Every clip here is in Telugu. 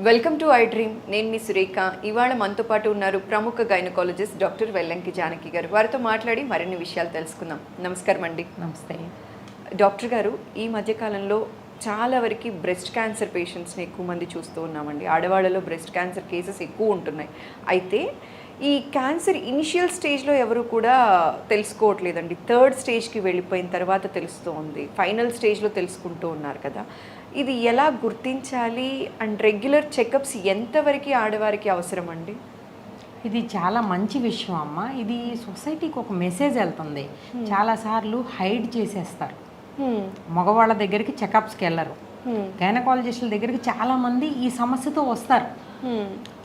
వెల్కమ్ టు ఐ డ్రీమ్ నేను మీ సురేఖ. ఇవాళ మనతో పాటు ఉన్నారు ప్రముఖ గైనకాలజిస్ట్ డాక్టర్ వెల్లంకి జానకి గారు. వారితో మాట్లాడి మరిన్ని విషయాలు తెలుసుకుందాం. నమస్కారం అండి. నమస్తే. డాక్టర్ గారు ఈ మధ్యకాలంలో చాలా వరకు బ్రెస్ట్ క్యాన్సర్ పేషెంట్స్ని ఎక్కువ మంది చూస్తూ ఉన్నామండి. ఆడవాళ్ళలో బ్రెస్ట్ క్యాన్సర్ కేసెస్ ఎక్కువ ఉంటున్నాయి. అయితే ఈ క్యాన్సర్ ఇనిషియల్ స్టేజ్లో ఎవరు కూడా తెలుసుకోవట్లేదండి. థర్డ్ స్టేజ్కి వెళ్ళిపోయిన తర్వాత తెలుస్తూ ఉంది ఫైనల్ స్టేజ్లో తెలుసుకుంటూ ఉన్నారు కదా. ఇది ఎలా గుర్తించాలి? అండ్ రెగ్యులర్ చెకప్స్ ఎంతవరకు ఆడవారికి అవసరం అండి ఇది చాలా మంచి విషయం అమ్మ. ఇది సొసైటీకి ఒక మెసేజ్ వెళ్తుంది. చాలాసార్లు హైడ్ చేసేస్తారు. మగవాళ్ళ దగ్గరికి చెకప్స్కి వెళ్ళరు. గైనకాలజిస్టుల దగ్గరికి చాలామంది ఈ సమస్యతో వస్తారు.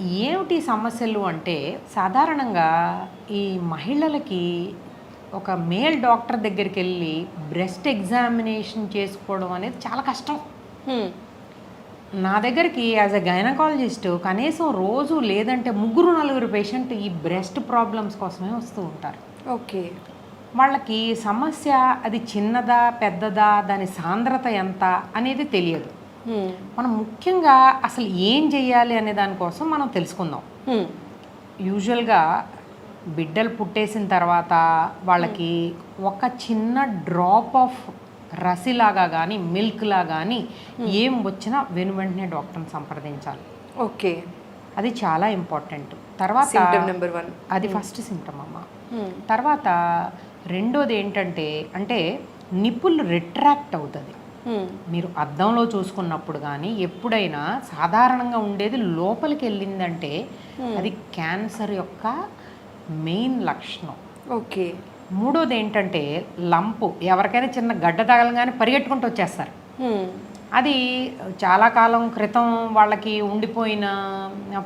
ఏమిటి సమస్యలు అంటే సాధారణంగా ఈ మహిళలకి ఒక మేల్ డాక్టర్ దగ్గరికి వెళ్ళి బ్రెస్ట్ ఎగ్జామినేషన్ చేసుకోవడం అనేది చాలా కష్టం. నా దగ్గరికి యాజ్ అ గైనకాలజిస్ట్ కనీసం రోజు లేదంటే ముగ్గురు నలుగురు పేషెంట్ ఈ బ్రెస్ట్ ప్రాబ్లమ్స్ కోసమే వస్తూ ఉంటారు. ఓకే. వాళ్ళకి సమస్య అది చిన్నదా పెద్దదా దాని సాంద్రత ఎంత అనేది తెలియదు. మనం ముఖ్యంగా అసలు ఏం చేయాలి అనే దానికోసం మనం తెలుసుకుందాం. యూజువల్గా బిడ్డలు పుట్టేసిన తర్వాత వాళ్ళకి ఒక చిన్న డ్రాప్ ఆఫ్ రసిలాగా కానీ మిల్క్ లా కానీ ఏం వచ్చినా వెను వెంటనే డాక్టర్ని సంప్రదించాలి. ఓకే. అది చాలా ఇంపార్టెంట్. తర్వాత నెంబర్ వన్ అది ఫస్ట్ సిమ్టమ్ అమ్మ. తర్వాత రెండోది ఏంటంటే అంటే నిప్పులు రిట్రాక్ట్ అవుతుంది. మీరు అద్దంలో చూసుకున్నప్పుడు కానీ ఎప్పుడైనా సాధారణంగా ఉండేది లోపలికి వెళ్ళిందంటే అది క్యాన్సర్ యొక్క మెయిన్ లక్షణం. ఓకే. మూడోది ఏంటంటే లంపు. ఎవరికైనా చిన్న గడ్డ తగలగానే పరిగెట్టుకుంటూ వచ్చేస్తారు. అది చాలా కాలం క్రితం వాళ్ళకి ఉండిపోయిన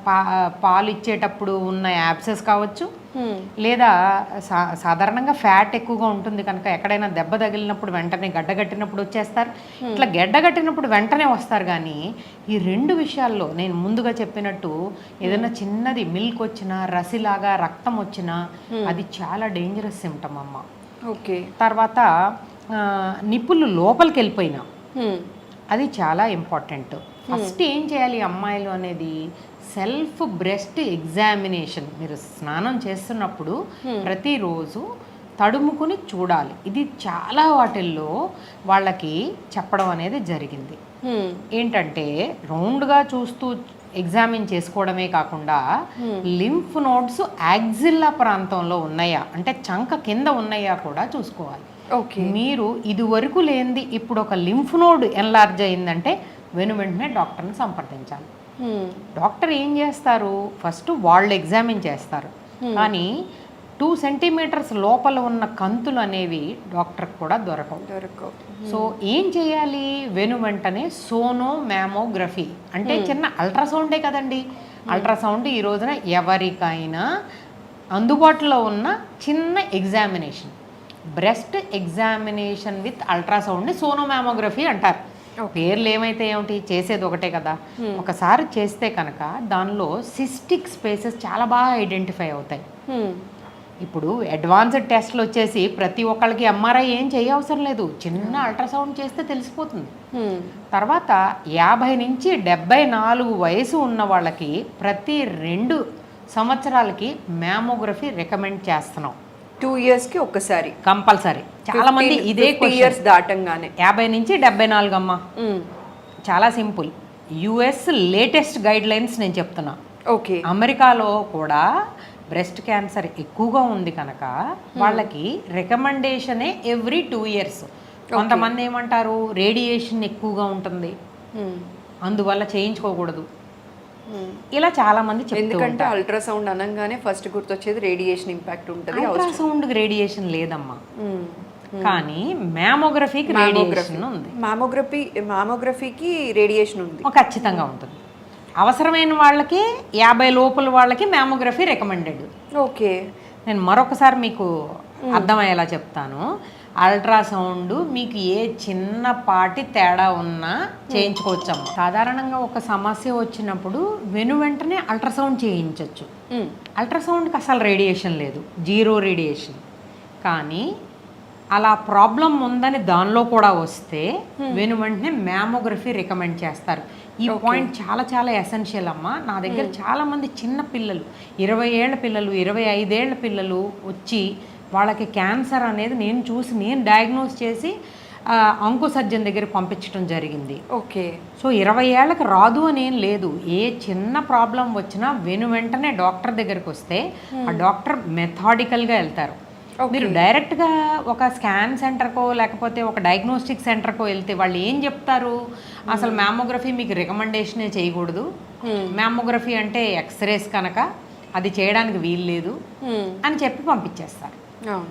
పా పాలు ఇచ్చేటప్పుడు ఉన్న యాబ్సెస్ కావచ్చు లేదా సా సాధారణంగా ఫ్యాట్ ఎక్కువగా ఉంటుంది కనుక ఎక్కడైనా దెబ్బ తగిలినప్పుడు వెంటనే గడ్డగట్టినప్పుడు వచ్చేస్తారు. ఇట్లా గడ్డగట్టినప్పుడు వెంటనే వస్తారు కానీ ఈ రెండు విషయాల్లో నేను ముందుగా చెప్పినట్టు ఏదైనా చిన్నది మిల్క్ వచ్చినా రసిలాగా రక్తం వచ్చినా అది చాలా డేంజరస్ సిమ్టమ్ అమ్మ. ఓకే. తర్వాత నిప్పులు లోపలికి వెళ్ళిపోయినా అది చాలా ఇంపార్టెంట్ ఫస్ట్ ఏం చేయాలి అమ్మాయిలు అనేది సెల్ఫ్ బ్రెస్ట్ ఎగ్జామినేషన్. మీరు స్నానం చేస్తున్నప్పుడు ప్రతిరోజు తడుముకుని చూడాలి. ఇది చాలా వాటిల్లో వాళ్ళకి చెప్పడం అనేది జరిగింది. ఏంటంటే రౌండ్గా చూస్తూ ఎగ్జామిన్ చేసుకోవడమే కాకుండా లింఫ్ నోడ్స్ యాక్సిల్లా ప్రాంతంలో ఉన్నాయా? అంటే చంక కింద ఉన్నాయా కూడా చూసుకోవాలి. ఓకే. మీరు ఇది వరకు లేనిది ఇప్పుడు ఒక లింఫ్ నోడ్ ఎన్లార్జ్ అయిందంటే వెను వెంటనే డాక్టర్ని సంప్రదించాలి. డాక్టర్ ఏం చేస్తారు? ఫస్ట్ వాళ్ళు ఎగ్జామిన్ చేస్తారు. కానీ టూ సెంటీమీటర్స్ లోపల ఉన్న కంతులు అనేవి డాక్టర్కి కూడా దొరకవు. దొరకవు. సో ఏం చేయాలి? వెను వెంటనే సోనో మ్యామోగ్రఫీ అంటే చిన్న అల్ట్రాసౌండే కదండి. అల్ట్రాసౌండ్ ఈ రోజున ఎవరికైనా అందుబాటులో ఉన్న చిన్న ఎగ్జామినేషన్. బ్రెస్ట్ ఎగ్జామినేషన్ విత్ అల్ట్రాసౌండ్ని సోనో మ్యామోగ్రఫీ అంటారు. పేర్లు ఏమైతే ఏమిటి? చేసేది ఒకటే కదా. ఒకసారి చేస్తే కనుక దానిలో సిస్టిక్ స్పేసెస్ చాలా బాగా ఐడెంటిఫై అవుతాయి. ఇప్పుడు అడ్వాన్స్డ్ టెస్ట్లు వచ్చేసి ప్రతి ఒక్కళ్ళకి ఎంఆర్ఐ ఏం చేయవసరం లేదు. చిన్న అల్ట్రాసౌండ్ చేస్తే తెలిసిపోతుంది. తర్వాత యాభై నుంచి డెబ్బై నాలుగు వయసు ఉన్న వాళ్ళకి ప్రతి రెండు సంవత్సరాలకి మ్యామోగ్రఫీ రికమెండ్ చేస్తున్నాం. టూ ఇయర్స్కి ఒక్కసారి. కంపల్సరీ. చాలా మంది ఇదే ఇయర్స్ ఇయర్స్ దాటంగానే. యాభై నుంచి డెబ్బై నాలుగు అమ్మా. చాలా simple. US latest guidelines నేను చెప్తున్నా. ఓకే. అమెరికాలో కూడా బ్రెస్ట్ క్యాన్సర్ ఎక్కువగా ఉంది కనుక వాళ్ళకి రికమెండేషనే ఎవ్రీ టూ ఇయర్స్. కొంతమంది ఏమంటారు రేడియేషన్ ఎక్కువగా ఉంటుంది. అందువల్ల చేయించుకోకూడదు. ఇలా చాలా మంది ఎందుకంటే అల్ట్రాసౌండ్ అనగానే ఫస్ట్ గుర్తొచ్చేది రేడియేషన్ ఇంపాక్ట్ ఉంటుంది అల్ట్రాసౌండ్ రేడియేషన్ లేదమ్మా. కానీ మ్యామోగ్రఫీకి రేడియేషన్ ఉంది. మామోగ్రఫీ మామోగ్రఫీకి రేడియేషన్ ఉంది. ఖచ్చితంగా ఉంటుంది. అవసరమైన వాళ్ళకి యాభై లోపల వాళ్ళకి మ్యామోగ్రఫీ రికమెండెడ్ ఓకే నేను మరొకసారి మీకు అర్థమయ్యేలా చెప్తాను. అల్ట్రాసౌండ్ మీకు ఏ చిన్నపాటి తేడా ఉన్నా చేయించుకోవచ్చమ్మ. సాధారణంగా ఒక సమస్య వచ్చినప్పుడు వెను వెంటనే అల్ట్రాసౌండ్ చేయించవచ్చు అల్ట్రాసౌండ్కి అసలు రేడియేషన్ లేదు జీరో రేడియేషన్. కానీ అలా ప్రాబ్లం ఉందని దానిలో కూడా వస్తే వెను వెంటనే మ్యామోగ్రఫీ రికమెండ్ చేస్తారు. ఈ పాయింట్ చాలా చాలా ఎసెన్షియల్ అమ్మా. నా దగ్గర చాలా మంది చిన్న పిల్లలు ఇరవై ఏళ్ళ పిల్లలు ఇరవై ఐదేళ్ళ పిల్లలు వచ్చి వాళ్ళకి క్యాన్సర్ అనేది నేను చూసి నేను డయాగ్నోస్ చేసి అంకు సర్జన్ దగ్గర పంపించడం జరిగింది. ఓకే. సో ఇరవై ఏళ్ళకి రాదు అని ఏం లేదు. ఏ చిన్న ప్రాబ్లం వచ్చినా వెను వెంటనే డాక్టర్ దగ్గరికి వస్తే ఆ డాక్టర్ మెథాడికల్గా వెళ్తారు. మీరు డైరెక్ట్గా ఒక స్కాన్ సెంటర్కో లేకపోతే ఒక డయాగ్నోస్టిక్ సెంటర్కో వెళ్తే వాళ్ళు ఏం చెప్తారు? అసలు మ్యామోగ్రఫీ మీకు రికమెండేషనే చేయకూడదు. మ్యామోగ్రఫీ అంటే ఎక్స్రేస్ కనుక అది చేయడానికి వీలు లేదు అని చెప్పి పంపించేస్తారు.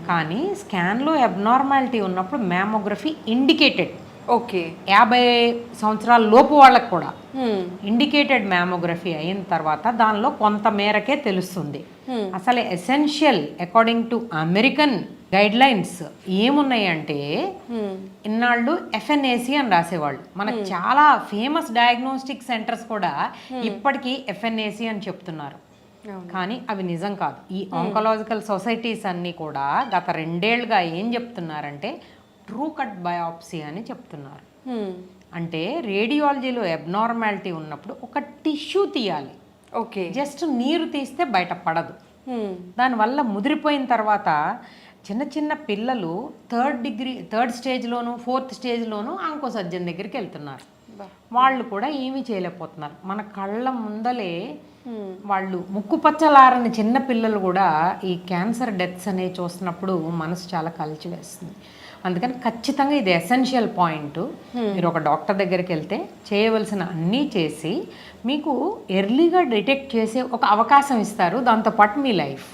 కానీ స్కాన్లో అబ్నార్మాలిటీ ఉన్నప్పుడు మ్యామోగ్రఫీ ఇండికేటెడ్. ఓకే. యాభై సంవత్సరాల లోపు వాళ్ళకు కూడా. ఇండికేటెడ్ మ్యామోగ్రఫీ అయిన తర్వాత దానిలో కొంత మేరకే తెలుస్తుంది. అసలు essential according to American guidelines ఏమున్నాయి అంటే ఇన్నాళ్ళు ఎఫ్ఎన్ఏసి అని రాసేవాళ్ళు. మనకు చాలా ఫేమస్ డయాగ్నోస్టిక్ సెంటర్స్ కూడా ఇప్పటికీ ఎఫ్ఎన్ఏసి అని చెప్తున్నారు. కానీ అవి నిజం కాదు. ఈ ఆంకలాజికల్ సొసైటీస్ అన్నీ కూడా గత రెండేళ్ళుగా ఏం చెప్తున్నారంటే ట్రూ కట్ బయాప్సీ అని చెప్తున్నారు. అంటే రేడియాలజీలో అబ్నార్మాలిటీ ఉన్నప్పుడు ఒక టిష్యూ తీయాలి. ఓకే. జస్ట్ నీరు తీస్తే బయట పడదు. దానివల్ల ముదిరిపోయిన తర్వాత చిన్న చిన్న పిల్లలు థర్డ్ డిగ్రీ థర్డ్ స్టేజ్లోను ఫోర్త్ స్టేజ్లోను ఆంకో సర్జన్ దగ్గరికి వెళ్తున్నారు. వాళ్ళు కూడా ఏమీ చేయలేకపోతున్నారు. మన కళ్ళ ముందలే వాళ్ళు ముక్కు పచ్చలారని చిన్న పిల్లలు కూడా ఈ క్యాన్సర్ డెత్స్ అనేవి చూస్తున్నప్పుడు మనసు చాలా కలిచివేస్తుంది అందుకని ఖచ్చితంగా ఇది ఎసెన్షియల్ పాయింట్. మీరు ఒక డాక్టర్ దగ్గరికి వెళ్తే చేయవలసిన అన్నీ చేసి మీకు ఎర్లీగా డిటెక్ట్ చేసే ఒక అవకాశం ఇస్తారు. దాంతోపాటు మీ లైఫ్.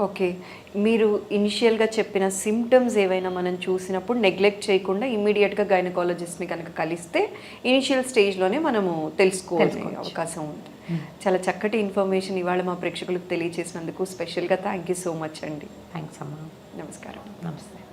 ఓకే. మీరు ఇనిషియల్గా చెప్పిన సిమ్టమ్స్ ఏవైనా మనం చూసినప్పుడు నెగ్లెక్ట్ చేయకుండా ఇమ్మీడియట్గా గైనకాలజిస్ట్ని కనుక కలిస్తే ఇనిషియల్ స్టేజ్లోనే మనము తెలుసుకోవాల్సిన అవకాశం ఉంది. చాలా చక్కటి ఇన్ఫర్మేషన్ ఇవాళ మా ప్రేక్షకులకు తెలియజేసినందుకు స్పెషల్గా థ్యాంక్ యూ సో మచ్ అండి. థ్యాంక్స్ అమ్మా. నమస్కారం. నమస్తే.